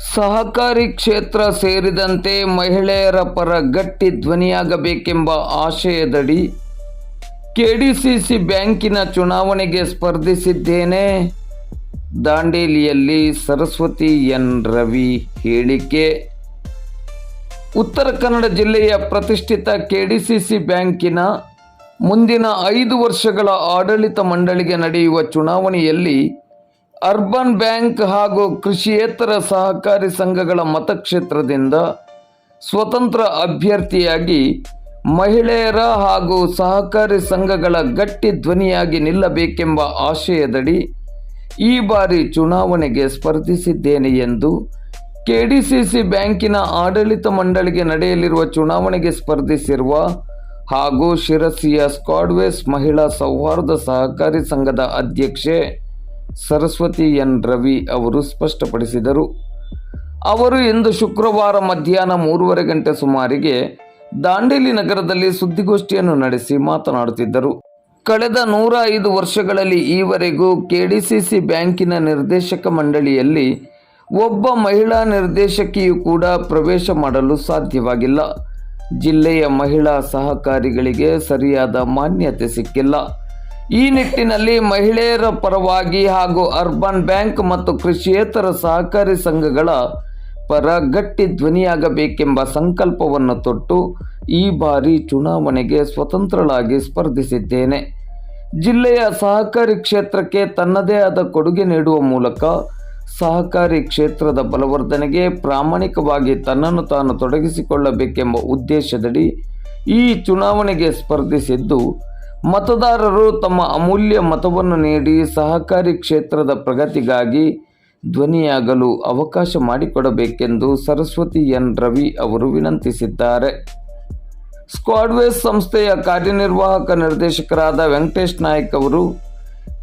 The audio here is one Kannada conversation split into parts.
ಸಹಕಾರಿ ಕ್ಷೇತ್ರ ಸೇರಿದಂತೆ ಮಹಿಳೆಯರ ಪರ ಗಟ್ಟಿ ಧ್ವನಿಯಾಗಬೇಕೆಂಬ ಆಶಯದಡಿ ಕೆಡಿಸಿಸಿ ಬ್ಯಾಂಕಿನ ಚುನಾವಣೆಗೆ ಸ್ಪರ್ಧಿಸಿದ್ದೇನೆ. ದಾಂಡೇಲಿಯಲ್ಲಿ ಸರಸ್ವತಿ ಎನ್. ರವಿ ಹೇಳಿಕೆ. ಉತ್ತರ ಕನ್ನಡ ಜಿಲ್ಲೆಯ ಪ್ರತಿಷ್ಠಿತ ಕೆಡಿಸಿಸಿ ಬ್ಯಾಂಕಿನ ಮುಂದಿನ ಐದು ವರ್ಷಗಳ ಆಡಳಿತ ಮಂಡಳಿಗೆ ನಡೆಯುವ ಚುನಾವಣೆಯಲ್ಲಿ ಅರ್ಬನ್ ಬ್ಯಾಂಕ್ ಹಾಗೂ ಕೃಷಿಯೇತರ ಸಹಕಾರಿ ಸಂಘಗಳ ಮತಕ್ಷೇತ್ರದಿಂದ ಸ್ವತಂತ್ರ ಅಭ್ಯರ್ಥಿಯಾಗಿ ಮಹಿಳೆಯರ ಹಾಗೂ ಸಹಕಾರಿ ಸಂಘಗಳ ಗಟ್ಟಿ ಧ್ವನಿಯಾಗಿ ನಿಲ್ಲಬೇಕೆಂಬ ಆಶಯದಡಿ ಈ ಬಾರಿ ಚುನಾವಣೆಗೆ ಸ್ಪರ್ಧಿಸಿದ್ದೇನೆ ಎಂದು ಕೆಡಿಸಿಸಿ ಬ್ಯಾಂಕಿನ ಆಡಳಿತ ಮಂಡಳಿಗೆ ನಡೆಯಲಿರುವ ಚುನಾವಣೆಗೆ ಸ್ಪರ್ಧಿಸಿರುವ ಹಾಗೂ ಶಿರಸಿಯ ಸ್ಕಾಡ್ವೇಸ್ ಮಹಿಳಾ ಸೌಹಾರ್ದ ಸಹಕಾರಿ ಸಂಘದ ಅಧ್ಯಕ್ಷೆ ಸರಸ್ವತಿ ಎನ್. ರವಿ ಅವರು ಸ್ಪಷ್ಟಪಡಿಸಿದರು. ಅವರು ಇಂದು ಶುಕ್ರವಾರ ಮಧ್ಯಾಹ್ನ ಮೂರುವರೆ ಗಂಟೆ ಸುಮಾರಿಗೆ ದಾಂಡೇಲಿ ನಗರದಲ್ಲಿ ಸುದ್ದಿಗೋಷ್ಠಿಯನ್ನು ನಡೆಸಿ ಮಾತನಾಡುತ್ತಿದ್ದರು. ಕಳೆದ ನೂರ ಐದು ವರ್ಷಗಳಲ್ಲಿ ಈವರೆಗೂ ಕೆಡಿಸಿಸಿ ಬ್ಯಾಂಕಿನ ನಿರ್ದೇಶಕ ಮಂಡಳಿಯಲ್ಲಿ ಒಬ್ಬ ಮಹಿಳಾ ನಿರ್ದೇಶಕಿಯೂ ಕೂಡ ಪ್ರವೇಶ ಮಾಡಲು ಸಾಧ್ಯವಾಗಿಲ್ಲ. ಜಿಲ್ಲೆಯ ಮಹಿಳಾ ಸಹಕಾರಿಗಳಿಗೆ ಸರಿಯಾದ ಮಾನ್ಯತೆ ಸಿಕ್ಕಿಲ್ಲ. ಈ ನಿಟ್ಟಿನಲ್ಲಿ ಮಹಿಳೆಯರ ಪರವಾಗಿ ಹಾಗೂ ಅರ್ಬನ್ ಬ್ಯಾಂಕ್ ಮತ್ತು ಕೃಷಿಯೇತರ ಸಹಕಾರಿ ಸಂಘಗಳ ಪರ ಗಟ್ಟಿ ಧ್ವನಿಯಾಗಬೇಕೆಂಬ ಸಂಕಲ್ಪವನ್ನು ತೊಟ್ಟು ಈ ಬಾರಿ ಚುನಾವಣೆಗೆ ಸ್ವತಂತ್ರಳಾಗಿ ಸ್ಪರ್ಧಿಸಿದ್ದೇನೆ. ಜಿಲ್ಲೆಯ ಸಹಕಾರಿ ಕ್ಷೇತ್ರಕ್ಕೆ ತನ್ನದೇ ಆದ ಕೊಡುಗೆ ನೀಡುವ ಮೂಲಕ ಸಹಕಾರಿ ಕ್ಷೇತ್ರದ ಬಲವರ್ಧನೆಗೆ ಪ್ರಾಮಾಣಿಕವಾಗಿ ತನ್ನನ್ನು ತಾನು ತೊಡಗಿಸಿಕೊಳ್ಳಬೇಕೆಂಬ ಉದ್ದೇಶದಡಿ ಈ ಚುನಾವಣೆಗೆ ಸ್ಪರ್ಧಿಸಿದ್ದು ಮತದಾರರು ತಮ್ಮ ಅಮೂಲ್ಯ ಮತವನ್ನು ನೀಡಿ ಸಹಕಾರಿ ಕ್ಷೇತ್ರದ ಪ್ರಗತಿಗಾಗಿ ಧ್ವನಿಯಾಗಲು ಅವಕಾಶ ಮಾಡಿಕೊಡಬೇಕೆಂದು ಸರಸ್ವತಿ ಎನ್. ರವಿ ಅವರು ವಿನಂತಿಸಿದ್ದಾರೆ. ಸ್ಕ್ವಾಡ್ವೇಸ್ ಸಂಸ್ಥೆಯ ಕಾರ್ಯನಿರ್ವಾಹಕ ನಿರ್ದೇಶಕರಾದ ವೆಂಕಟೇಶ್ ನಾಯ್ಕ್ ಅವರು,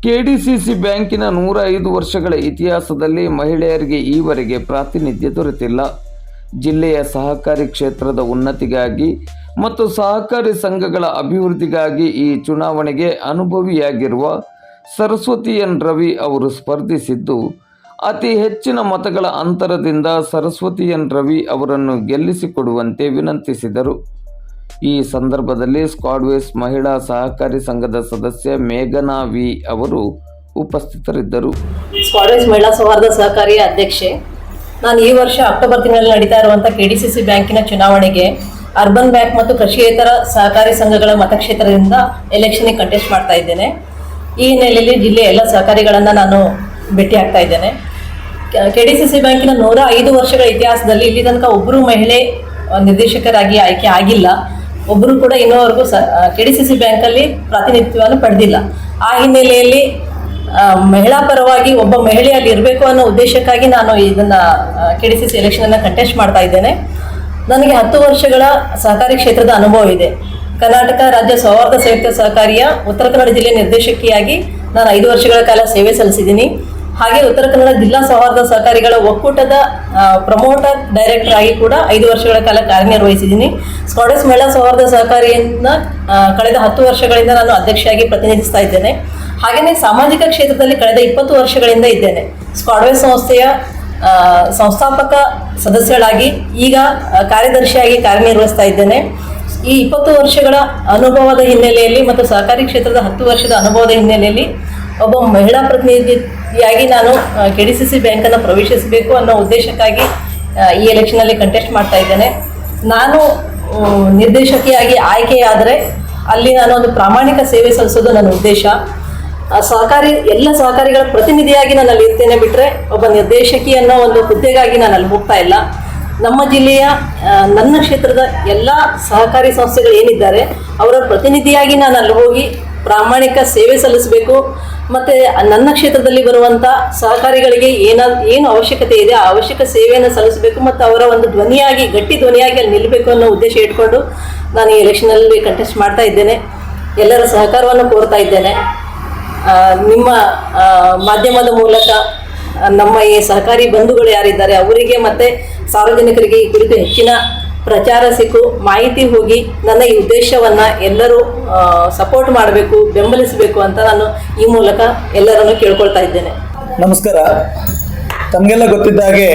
ಕೆಡಿಸಿಸಿ ಬ್ಯಾಂಕಿನ ನೂರ ಐದು ವರ್ಷಗಳ ಇತಿಹಾಸದಲ್ಲಿ ಮಹಿಳೆಯರಿಗೆ ಈವರೆಗೆ ಪ್ರಾತಿನಿಧ್ಯ ದೊರೆತಿಲ್ಲ. ಜಿಲ್ಲೆಯ ಸಹಕಾರಿ ಕ್ಷೇತ್ರದ ಉನ್ನತಿಗಾಗಿ ಮತ್ತು ಸಹಕಾರಿ ಸಂಘಗಳ ಅಭಿವೃದ್ಧಿಗಾಗಿ ಈ ಚುನಾವಣೆಗೆ ಅನುಭವಿಯಾಗಿರುವ ಸರಸ್ವತಿ ಎನ್ ರವಿ ಅವರು ಸ್ಪರ್ಧಿಸಿದ್ದು, ಅತಿ ಹೆಚ್ಚಿನ ಮತಗಳ ಅಂತರದಿಂದ ಸರಸ್ವತಿ ಎನ್ ರವಿ ಅವರನ್ನು ಗೆಲ್ಲಿಸಿಕೊಡುವಂತೆ ವಿನಂತಿಸಿದರು. ಈ ಸಂದರ್ಭದಲ್ಲಿ ಸ್ಕ್ವಾಡ್ವೇಸ್ ಮಹಿಳಾ ಸಹಕಾರಿ ಸಂಘದ ಸದಸ್ಯ ಮೇಘನಾ ವಿ ಅವರು ಉಪಸ್ಥಿತರಿದ್ದರು. ಸ್ಕ್ವಾಡ್ವೇಸ್ ಮಹಿಳಾ ಸೌಹಾರ್ದ ಸಹಕಾರಿ ಅಧ್ಯಕ್ಷೆ, ನಾನು ಈ ವರ್ಷ ಅಕ್ಟೋಬರ್ ತಿಂಗಳಲ್ಲಿ ನಡೀತಾ ಇರುವಂಥ ಕೆ ಡಿ ಸಿ ಸಿ ಬ್ಯಾಂಕಿನ ಚುನಾವಣೆಗೆ ಅರ್ಬನ್ ಬ್ಯಾಂಕ್ ಮತ್ತು ಕೃಷಿಯೇತರ ಸಹಕಾರಿ ಸಂಘಗಳ ಮತಕ್ಷೇತ್ರದಿಂದ ಎಲೆಕ್ಷನ್ಗೆ ಕಂಟೆಸ್ಟ್ ಮಾಡ್ತಾ ಇದ್ದೇನೆ. ಈ ಹಿನ್ನೆಲೆಯಲ್ಲಿ ಜಿಲ್ಲೆಯ ಎಲ್ಲ ಸಹಕಾರಿಗಳನ್ನು ನಾನು ಭೇಟಿ ಆಗ್ತಾ ಇದ್ದೇನೆ. ಕೆ ಡಿ ಸಿ ಸಿ ಬ್ಯಾಂಕಿನ ನೂರ ಐದು ವರ್ಷಗಳ ಇತಿಹಾಸದಲ್ಲಿ ಇಲ್ಲಿ ತನಕ ಒಬ್ಬರು ಮಹಿಳೆ ನಿರ್ದೇಶಕರಾಗಿ ಆಯ್ಕೆ ಆಗಿಲ್ಲ. ಒಬ್ಬರು ಕೂಡ ಇನ್ನೂವರೆಗೂ ಸ ಕೆ ಡಿ ಸಿ ಸಿ ಬ್ಯಾಂಕಲ್ಲಿ ಪ್ರಾತಿನಿಧ್ಯವನ್ನು ಪಡೆದಿಲ್ಲ. ಆ ಹಿನ್ನೆಲೆಯಲ್ಲಿ ಮಹಿಳಾ ಪರವಾಗಿ ಒಬ್ಬ ಮಹಿಳೆಯಾಗಿ ಇರಬೇಕು ಅನ್ನೋ ಉದ್ದೇಶಕ್ಕಾಗಿ ನಾನು ಇದನ್ನು ಕೆ ಡಿ ಸಿ ಸಿ ಎಲೆಕ್ಷನನ್ನು ಕಂಟೆಸ್ಟ್ ಮಾಡ್ತಾ ಇದ್ದೇನೆ. ನನಗೆ ಹತ್ತು ವರ್ಷಗಳ ಸಹಕಾರಿ ಕ್ಷೇತ್ರದ ಅನುಭವ ಇದೆ. ಕರ್ನಾಟಕ ರಾಜ್ಯ ಸೌಹಾರ್ದ ಸಂಯುಕ್ತ ಸಹಕಾರಿಯ ಉತ್ತರ ಕನ್ನಡ ಜಿಲ್ಲೆ ನಿರ್ದೇಶಕಿಯಾಗಿ ನಾನು ಐದು ವರ್ಷಗಳ ಕಾಲ ಸೇವೆ ಸಲ್ಲಿಸಿದ್ದೀನಿ. ಹಾಗೆ ಉತ್ತರ ಕನ್ನಡ ಜಿಲ್ಲಾ ಸೌಹಾರ್ದ ಸಹಕಾರಿಗಳ ಒಕ್ಕೂಟದ ಪ್ರಮೋಟರ್ ಡೈರೆಕ್ಟರ್ ಆಗಿ ಕೂಡ ಐದು ವರ್ಷಗಳ ಕಾಲ ಕಾರ್ಯನಿರ್ವಹಿಸಿದ್ದೀನಿ. ಸ್ಕಾಡಸ್ ಮಹಿಳಾ ಸೌಹಾರ್ದ ಸಹಕಾರಿಯನ್ನ ಕಳೆದ ಹತ್ತು ವರ್ಷಗಳಿಂದ ನಾನು ಅಧ್ಯಕ್ಷೆಯಾಗಿ ಪ್ರತಿನಿಧಿಸ್ತಾ ಇದ್ದೇನೆ. ಹಾಗೆಯೇ ಸಾಮಾಜಿಕ ಕ್ಷೇತ್ರದಲ್ಲಿ ಕಳೆದ ಇಪ್ಪತ್ತು ವರ್ಷಗಳಿಂದ ಇದ್ದೇನೆ. ಸ್ಕಾಡ್ವೇಸ್ ಸಂಸ್ಥೆಯ ಸಂಸ್ಥಾಪಕ ಸದಸ್ಯಳಾಗಿ ಈಗ ಕಾರ್ಯದರ್ಶಿಯಾಗಿ ಕಾರ್ಯನಿರ್ವಹಿಸ್ತಾ ಇದ್ದೇನೆ. ಈ ಇಪ್ಪತ್ತು ವರ್ಷಗಳ ಅನುಭವದ ಹಿನ್ನೆಲೆಯಲ್ಲಿ ಮತ್ತು ಸಹಕಾರಿ ಕ್ಷೇತ್ರದ ಹತ್ತು ವರ್ಷದ ಅನುಭವದ ಹಿನ್ನೆಲೆಯಲ್ಲಿ ಒಬ್ಬ ಮಹಿಳಾ ಪ್ರತಿನಿಧಿಯಾಗಿ ನಾನು ಕೆ ಡಿ ಸಿ ಸಿ ಬ್ಯಾಂಕನ್ನು ಪ್ರವೇಶಿಸಬೇಕು ಅನ್ನೋ ಉದ್ದೇಶಕ್ಕಾಗಿ ಈ ಎಲೆಕ್ಷನಲ್ಲಿ ಕಂಟೆಸ್ಟ್ ಮಾಡ್ತಾ ಇದ್ದೇನೆ. ನಾನು ನಿರ್ದೇಶಕಿಯಾಗಿ ಆಯ್ಕೆಯಾದರೆ ಅಲ್ಲಿ ನಾನು ಒಂದು ಪ್ರಾಮಾಣಿಕ ಸೇವೆ ಸಲ್ಲಿಸೋದು ನನ್ನ ಉದ್ದೇಶ. ಸಹಕಾರಿ, ಎಲ್ಲ ಸಹಕಾರಿಗಳ ಪ್ರತಿನಿಧಿಯಾಗಿ ನಾನು ಅಲ್ಲಿ ಇರ್ತೇನೆ ಬಿಟ್ಟರೆ ಒಬ್ಬ ನಿರ್ದೇಶಕಿ ಅನ್ನೋ ಒಂದು ಹುದ್ದೆಗಾಗಿ ನಾನು ಅಲ್ಲಿ ಹೋಗ್ತಾ ಇಲ್ಲ. ನಮ್ಮ ಜಿಲ್ಲೆಯ ನನ್ನ ಕ್ಷೇತ್ರದ ಎಲ್ಲ ಸಹಕಾರಿ ಸಂಸ್ಥೆಗಳು ಏನಿದ್ದಾರೆ, ಅವರ ಪ್ರತಿನಿಧಿಯಾಗಿ ನಾನು ಅಲ್ಲಿ ಹೋಗಿ ಪ್ರಾಮಾಣಿಕ ಸೇವೆ ಸಲ್ಲಿಸಬೇಕು. ಮತ್ತು ನನ್ನ ಕ್ಷೇತ್ರದಲ್ಲಿ ಬರುವಂಥ ಸಹಕಾರಿಗಳಿಗೆ ಏನ ಏನು ಅವಶ್ಯಕತೆ ಇದೆ, ಆ ಅವಶ್ಯಕ ಸೇವೆಯನ್ನು ಸಲ್ಲಿಸಬೇಕು ಮತ್ತು ಅವರ ಒಂದು ಧ್ವನಿಯಾಗಿ, ಗಟ್ಟಿ ಧ್ವನಿಯಾಗಿ ಅಲ್ಲಿ ನಿಲ್ಲಬೇಕು ಅನ್ನೋ ಉದ್ದೇಶ ಇಟ್ಕೊಂಡು ನಾನು ಈ ಎಲೆಕ್ಷನಲ್ಲಿ ಕಂಟೆಸ್ಟ್ ಮಾಡ್ತಾ ಇದ್ದೇನೆ. ಎಲ್ಲರ ಸಹಕಾರವನ್ನು ಕೋರ್ತಾ ಇದ್ದೇನೆ. ನಿಮ್ಮ ಮಾಧ್ಯಮದ ಮೂಲಕ ನಮ್ಮ ಈ ಸಹಕಾರಿ ಬಂಧುಗಳು ಯಾರಿದ್ದಾರೆ ಅವರಿಗೆ ಮತ್ತು ಸಾರ್ವಜನಿಕರಿಗೆ ಈ ಕುರಿತು ಹೆಚ್ಚಿನ ಪ್ರಚಾರ ಸಿಕ್ಕು, ಮಾಹಿತಿ ಹೋಗಿ ನನ್ನ ಈ ಉದ್ದೇಶವನ್ನು ಎಲ್ಲರೂ ಸಪೋರ್ಟ್ ಮಾಡಬೇಕು, ಬೆಂಬಲಿಸಬೇಕು ಅಂತ ನಾನು ಈ ಮೂಲಕ ಎಲ್ಲರನ್ನು ಕೇಳ್ಕೊಳ್ತಾ ಇದ್ದೇನೆ. ನಮಸ್ಕಾರ. ತಮಗೆಲ್ಲ ಗೊತ್ತಿದ್ದ ಹಾಗೆ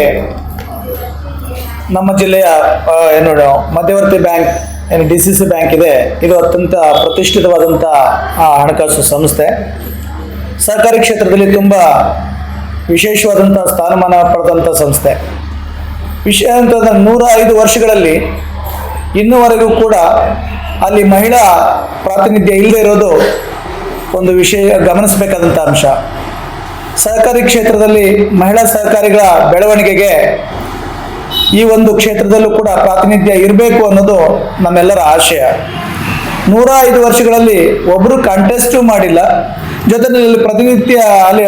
ನಮ್ಮ ಜಿಲ್ಲೆಯ ಏನು ಮಧ್ಯವರ್ತಿ ಬ್ಯಾಂಕ್, ಏನು ಡಿ ಸಿ ಸಿ ಬ್ಯಾಂಕ್ ಇದೆ. ಇದು ಅತ್ಯಂತ ಪ್ರತಿಷ್ಠಿತವಾದಂಥ ಹಣಕಾಸು ಸಂಸ್ಥೆ. ಸರ್ಕಾರಿ ಕ್ಷೇತ್ರದಲ್ಲಿ ತುಂಬ ವಿಶೇಷವಾದಂಥ ಸ್ಥಾನಮಾನ ಪಡೆದಂಥ ಸಂಸ್ಥೆ. ವಿಷಯ ಅಂತಂದ್ರೆ ನೂರ ಐದು ವರ್ಷಗಳಲ್ಲಿ ಇನ್ನುವರೆಗೂ ಕೂಡ ಅಲ್ಲಿ ಮಹಿಳಾ ಪ್ರಾತಿನಿಧ್ಯ ಇಲ್ಲದೆ ಇರೋದು ಒಂದು ವಿಷಯ ಗಮನಿಸಬೇಕಾದಂಥ ಅಂಶ. ಸಹಕಾರಿ ಕ್ಷೇತ್ರದಲ್ಲಿ ಮಹಿಳಾ ಸಹಕಾರಿಗಳ ಬೆಳವಣಿಗೆಗೆ ಈ ಒಂದು ಕ್ಷೇತ್ರದಲ್ಲೂ ಕೂಡ ಪ್ರಾತಿನಿಧ್ಯ ಇರಬೇಕು ಅನ್ನೋದು ನಮ್ಮೆಲ್ಲರ ಆಶಯ. ನೂರ ಐದು ವರ್ಷಗಳಲ್ಲಿ ಒಬ್ಬರು ಕಂಟೆಸ್ಟು ಮಾಡಿಲ್ಲ. ಜೊತೆಯಲ್ಲಿ ಪ್ರತಿನಿತ್ಯ ಅಲ್ಲಿ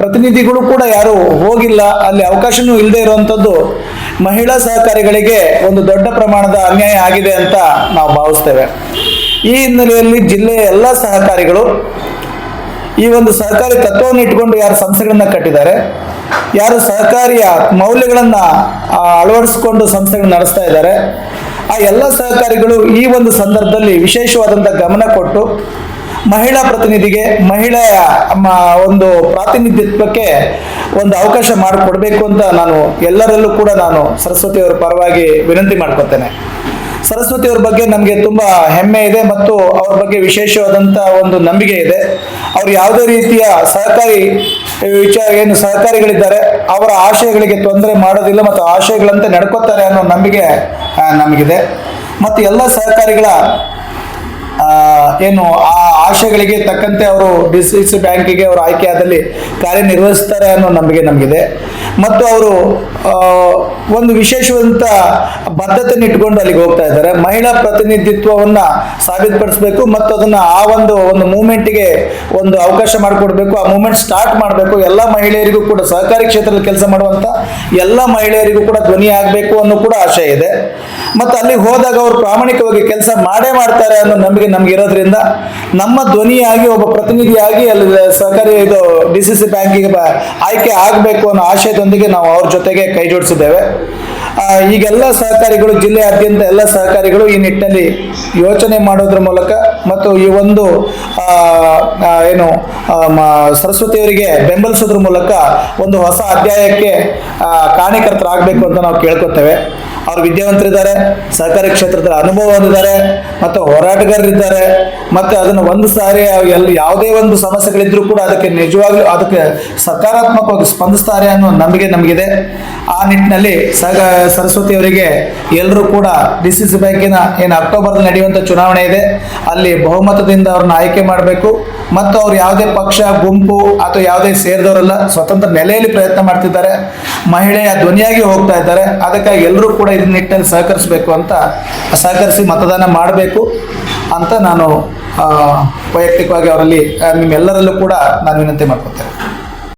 ಪ್ರತಿನಿಧಿಗಳು ಕೂಡ ಯಾರು ಹೋಗಿಲ್ಲ. ಅಲ್ಲಿ ಅವಕಾಶನೂ ಇಲ್ಲದೆ ಇರುವಂಥದ್ದು ಮಹಿಳಾ ಸಹಕಾರಿಗಳಿಗೆ ಒಂದು ದೊಡ್ಡ ಪ್ರಮಾಣದ ಅನ್ಯಾಯ ಆಗಿದೆ ಅಂತ ನಾವು ಭಾವಿಸ್ತೇವೆ. ಈ ಹಿನ್ನೆಲೆಯಲ್ಲಿ ಜಿಲ್ಲೆಯ ಎಲ್ಲ ಸಹಕಾರಿಗಳು ಈ ಒಂದು ಸಹಕಾರಿ ತತ್ವವನ್ನು ಇಟ್ಕೊಂಡು ಯಾರು ಸಂಸ್ಥೆಗಳನ್ನ ಕಟ್ಟಿದ್ದಾರೆ. ಯಾರು ಸಹಕಾರಿಯ ಮೌಲ್ಯಗಳನ್ನ ಅಳವಡಿಸಿಕೊಂಡು ಸಂಸ್ಥೆಗಳನ್ನ ನಡೆಸ್ತಾ ಇದ್ದಾರೆ. ಆ ಎಲ್ಲ ಸಹಕಾರಿಗಳು ಈ ಒಂದು ಸಂದರ್ಭದಲ್ಲಿ ವಿಶೇಷವಾದಂಥ ಗಮನ ಕೊಟ್ಟು ಮಹಿಳಾ ಪ್ರತಿನಿಧಿಗೆ ಮಹಿಳೆಯ ಒಂದು ಪ್ರಾತಿನಿಧಿತ್ವಕ್ಕೆ ಒಂದು ಅವಕಾಶ ಮಾಡಿಕೊಡ್ಬೇಕು ಅಂತ ನಾನು ಎಲ್ಲರಲ್ಲೂ ಕೂಡ ನಾನು ಸರಸ್ವತಿಯವರ ಪರವಾಗಿ ವಿನಂತಿ ಮಾಡ್ಕೊತೇನೆ. ಸರಸ್ವತಿ ಅವ್ರ ಬಗ್ಗೆ ನಮಗೆ ತುಂಬ ಹೆಮ್ಮೆ ಇದೆ ಮತ್ತು ಅವ್ರ ಬಗ್ಗೆ ವಿಶೇಷವಾದಂತ ಒಂದು ನಂಬಿಕೆ ಇದೆ. ಅವ್ರು ಯಾವುದೇ ರೀತಿಯ ಸಹಕಾರಿ ವಿಚಾರ ಏನು ಸಹಕಾರಿಗಳಿದ್ದಾರೆ, ಅವರ ಆಶಯಗಳಿಗೆ ತೊಂದರೆ ಮಾಡೋದಿಲ್ಲ ಮತ್ತು ಆಶಯಗಳಂತೆ ನಡ್ಕೋತಾರೆ ಅನ್ನೋ ನಂಬಿಕೆ ನಮಗಿದೆ. ಮತ್ತು ಎಲ್ಲ ಸಹಕಾರಿಗಳ ಏನು, ಆ ಆಶಯಗಳಿಗೆ ತಕ್ಕಂತೆ ಅವರು ಡಿ ಸಿ ಸಿ ಬ್ಯಾಂಕಿಗೆ ಅವರು ಆಯ್ಕೆಯಾದಲ್ಲಿ ಕಾರ್ಯನಿರ್ವಹಿಸ್ತಾರೆ ಅನ್ನೋ ನಂಬಿಕೆ ನಮಗಿದೆ. ಮತ್ತು ಅವರು ಒಂದು ವಿಶೇಷವಾದಂಥ ಬದ್ಧತೆಯನ್ನು ಇಟ್ಕೊಂಡು ಅಲ್ಲಿಗೆ ಹೋಗ್ತಾ ಇದ್ದಾರೆ. ಮಹಿಳಾ ಪ್ರತಿನಿಧಿತ್ವವನ್ನು ಸಾಬೀತುಪಡಿಸಬೇಕು ಮತ್ತು ಅದನ್ನು ಆ ಒಂದು ಒಂದು ಮೂಮೆಂಟಿಗೆ ಒಂದು ಅವಕಾಶ ಮಾಡಿಕೊಡ್ಬೇಕು. ಆ ಮೂಮೆಂಟ್ ಸ್ಟಾರ್ಟ್ ಮಾಡಬೇಕು. ಎಲ್ಲ ಮಹಿಳೆಯರಿಗೂ ಕೂಡ ಸಹಕಾರಿ ಕ್ಷೇತ್ರದಲ್ಲಿ ಕೆಲಸ ಮಾಡುವಂಥ ಎಲ್ಲ ಮಹಿಳೆಯರಿಗೂ ಕೂಡ ಧ್ವನಿ ಆಗಬೇಕು ಅನ್ನೋ ಕೂಡ ಆಶಯ ಇದೆ. ಮತ್ತು ಅಲ್ಲಿಗೆ ಹೋದಾಗ ಅವರು ಪ್ರಾಮಾಣಿಕವಾಗಿ ಕೆಲಸ ಮಾಡೇ ಮಾಡ್ತಾರೆ ಅನ್ನೋ ನಂಬಿಕೆ ನಮ್ಗೆ ಇರೋದ್ರಿಂದ ನಮ್ಮ ಧ್ವನಿಯಾಗಿ ಒಬ್ಬ ಪ್ರತಿನಿಧಿಯಾಗಿ ಅಲ್ಲಿ ಸಹಕಾರಿ ಇದು ಡಿ ಸಿ ಸಿ ಬ್ಯಾಂಕಿಗೆ ಆಯ್ಕೆ ಆಗಬೇಕು ಅನ್ನೋ ಆಶಯದೊಂದಿಗೆ ನಾವು ಅವ್ರ ಜೊತೆಗೆ ಕೈ ಜೋಡಿಸಿದ್ದೇವೆ. ಈಗೆಲ್ಲ ಸಹಕಾರಿಗಳು, ಜಿಲ್ಲೆಯಾದ್ಯಂತ ಎಲ್ಲ ಸಹಕಾರಿಗಳು ಈ ನಿಟ್ಟಿನಲ್ಲಿ ಯೋಚನೆ ಮಾಡೋದ್ರ ಮೂಲಕ ಮತ್ತು ಈ ಒಂದು ಏನು ಸರಸ್ವತಿಯವರಿಗೆ ಬೆಂಬಲಿಸೋದ್ರ ಮೂಲಕ ಒಂದು ಹೊಸ ಅಧ್ಯಾಯಕ್ಕೆ ಕಾರಣೀಕರ್ತರಾಗಬೇಕು ಅಂತ ನಾವು ಕೇಳ್ಕೊತೇವೆ. ಅವ್ರು ವಿದ್ಯಾವಂತರಿದ್ದಾರೆ ಸಹಕಾರಿ ಕ್ಷೇತ್ರದಲ್ಲಿ ಅನುಭವ ಹೊಂದಿದ್ದಾರೆ, ಮತ್ತು ಹೋರಾಟಗಾರರಿದ್ದಾರೆ, ಮತ್ತು ಅದನ್ನು ಒಂದು ಸಾರಿ ಎಲ್ಲಿ ಯಾವುದೇ ಒಂದು ಸಮಸ್ಯೆಗಳಿದ್ರೂ ಕೂಡ ಅದಕ್ಕೆ ನಿಜವಾಗ್ಲೂ ಅದಕ್ಕೆ ಸಕಾರಾತ್ಮಕವಾಗಿ ಸ್ಪಂದಿಸ್ತಾರೆ ಅನ್ನೋ ನಂಬಿಕೆ ನಮಗಿದೆ. ಆ ನಿಟ್ಟಿನಲ್ಲಿ ಸಹ ಸರಸ್ವತಿ ಅವರಿಗೆ ಎಲ್ಲರೂ ಕೂಡ ಡಿ ಸಿ ಸಿ ಬ್ಯಾಂಕಿನ ಏನು ಅಕ್ಟೋಬರ್ದಲ್ಲಿ ನಡೆಯುವಂಥ ಚುನಾವಣೆ ಇದೆ. ಅಲ್ಲಿ ಬಹುಮತದಿಂದ ಅವ್ರನ್ನ ಆಯ್ಕೆ ಮಾಡಬೇಕು. ಮತ್ತು ಅವ್ರು ಯಾವುದೇ ಪಕ್ಷ, ಗುಂಪು ಅಥವಾ ಯಾವುದೇ ಸೇರಿದವರಲ್ಲ, ಸ್ವತಂತ್ರ ನೆಲೆಯಲ್ಲಿ ಪ್ರಯತ್ನ ಮಾಡ್ತಿದ್ದಾರೆ. ಮಹಿಳೆಯ ಧ್ವನಿಯಾಗಿ ಹೋಗ್ತಾ ಇದ್ದಾರೆ. ಅದಕ್ಕಾಗಿ ಎಲ್ಲರೂ ಕೂಡ ನಿಟ್ಟಿನಲ್ಲಿ ಸಹಕರಿಸಬೇಕು ಅಂತ, ಸಹಕರಿಸಿ ಮತದಾನ ಮಾಡಬೇಕು ಅಂತ ನಾನು ವೈಯಕ್ತಿಕವಾಗಿ ಅವರಲ್ಲಿ ನಿಮ್ಮೆಲ್ಲರಲ್ಲೂ ಕೂಡ ನಾನು ವಿನಂತಿ ಮಾಡ್ಕೊತೇನೆ.